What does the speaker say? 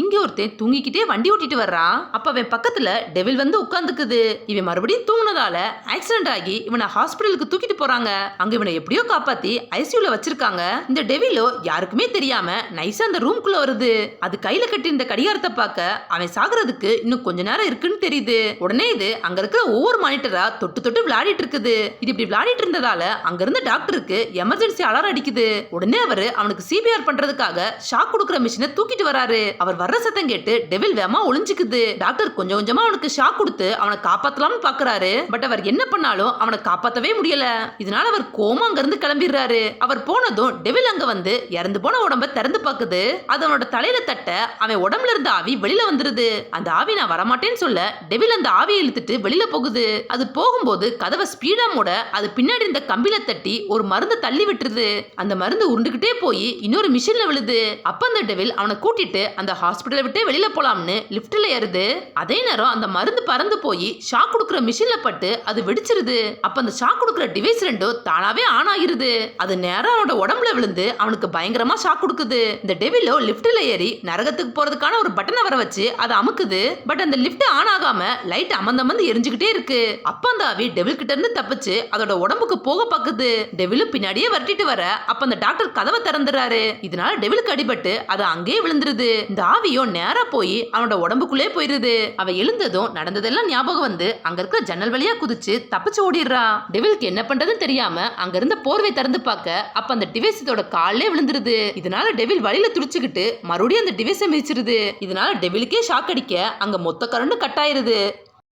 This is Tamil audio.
இங்கே ஒருத்தன் தூங்கிக்கிட்டே வண்டி ஓட்டிட்டு வர்றான் அப்போ அவன் பக்கத்துல டெவில் வந்து உட்காந்துக்குது இவன் மறுபடியும் தூங்கினதால ஆக்சிடென்ட் ஆகி இவனை ஹாஸ்பிட்டலுக்கு தூக்கிட்டு போறாங்க. அங்க இவனை எப்படியோ காப்பாத்தி ஐசியூல வச்சிருக்காங்க. இந்த டெவிலோ யாருக்குமே தெரியாம நைஸா அந்த ரூம்குள்ள வருது. அது கையில கட்டியிருந்த கடிகாரத்தை பார்க்க அவன் சாகுறதுக்கு இன்னும் கொஞ்ச நேரம் இருக்குன்னு தெரியுது. உடனே இது அங்க இருக்கிற ஒவ்வொரு மானிட்டரா தொட்டு தொட்டு விளையாடிட்டு இருக்குது. இது இப்படி விளையாடிட்டு இருந்ததால அங்க இருந்த டாக்டருக்கு எமர்ஜென்சி அலாரம் அடிக்குது. உடனே அவரு அவனுக்கு சிபிஆர் பண்றதுக்காக ஷாக் கொடுக்குற மிஷினை தூக்கிட்டு வராரு. அவர் வர்ற சத்தம் கேட்டு டெவில் வேமா ஒளிஞ்சுக்குது. டாக்டர் கொஞ்சம் கொஞ்சமா அவனுக்கு ஷாக் கொடுத்து அவனை காப்பாத்தலாம்னு பாக்குறாரு. பட் அவர் என்ன பண்ணாலும் அவனை காப்பாத்தவே முடியல. இதனால அவர் கோமா அங்க இருந்து கிளம்பிடுறாரு. அவர் போனதும் டெவில் அங்க வந்து இறந்து போன உடம்ப திறந்து பாக்குது. அது அவனோட தலையில தட்ட அவன் உடம்புல இருந்த ஆவி வெளியில வந்துருது. அந்த ஆவி நான் வரமாட்டேன்னு சொல்ல டெவில் அந்த ஆவியை இழுத்துட்டு வெளியில போகுது. அது போகும்போது கதவை ஸ்பீடா மூட அது பின்னாடி இருந்த கம்பில தட்டி ஒரு மருந்து தள்ளி விட்டுருது. அந்த மருந்து உருண்டுகிட்டே போய் இன்னொரு மிஷின்ல விழுது. அப்ப அந்த டெவில் அவனை கூட்டிட்டு அந்த ஹாஸ்பிட்டலை விட்டே வெளியில் போகலாம்னு லிஃப்ட்டில் ஏறுது. அதே நேரம் அந்த மருந்து பறந்து போய் ஷாக் கொடுக்குற மிஷினில் பட்டு அது வெடிச்சிருது. அப்போ அந்த ஷாக் கொடுக்குற டிவைஸ் ரெண்டும் தானாகவே ஆன் ஆகிருது. அது நேரம் அவனோட உடம்புல விழுந்து அவனுக்கு பயங்கரமாக ஷாக் கொடுக்குது. இந்த டெவிலோ லிஃப்ட்டில் ஏறி நரகத்துக்கு போகிறதுக்கான ஒரு பட்டனை வர வச்சு அதை அமுக்குது. பட் அந்த லிஃப்ட் ஆன் ஆகாம லைட் அமந்த அமந்து எரிஞ்சுக்கிட்டே இருக்கு. அப்ப அந்த ஆவி டெவில் கிட்ட இருந்து தப்பிச்சு அதோட உடம்புக்கு போக பாக்குது டெவிலும் பின்னாடியே வரட்டிட்டு வர அப்ப அந்த டாக்டர் கதவை திறந்துறாரு இதனால டெவிலுக்கு அடிபட்டு அது அங்கேயே விழுந்துருது. இந்த ஆவியோ நேராக போய் அவனோட உடம்புக்குள்ளே போயிருது அவ எழுந்ததும் நடந்ததெல்லாம் ஞாபகம் வந்து அங்க இருக்கிற ஜன்னல் வழியா குதிச்சு தப்பிச்சு ஓடிடுறா. டெவிலுக்கு என்ன பண்றதுன்னு தெரியாம அங்க இருந்த போர்வை திறந்து பார்க்க அப்ப அந்த டிவைஸ் இதோட காலே விழுந்துருது. இதனால டெவில் வழியில துடிச்சுக்கிட்டு மறுபடியும் அந்த டிவைஸை மிதிச்சிருது. இதனால டெவிலுக்கே ஷாக் அடிக்க அங்க மொத்த கரண்டும் கட் ஆயிருது.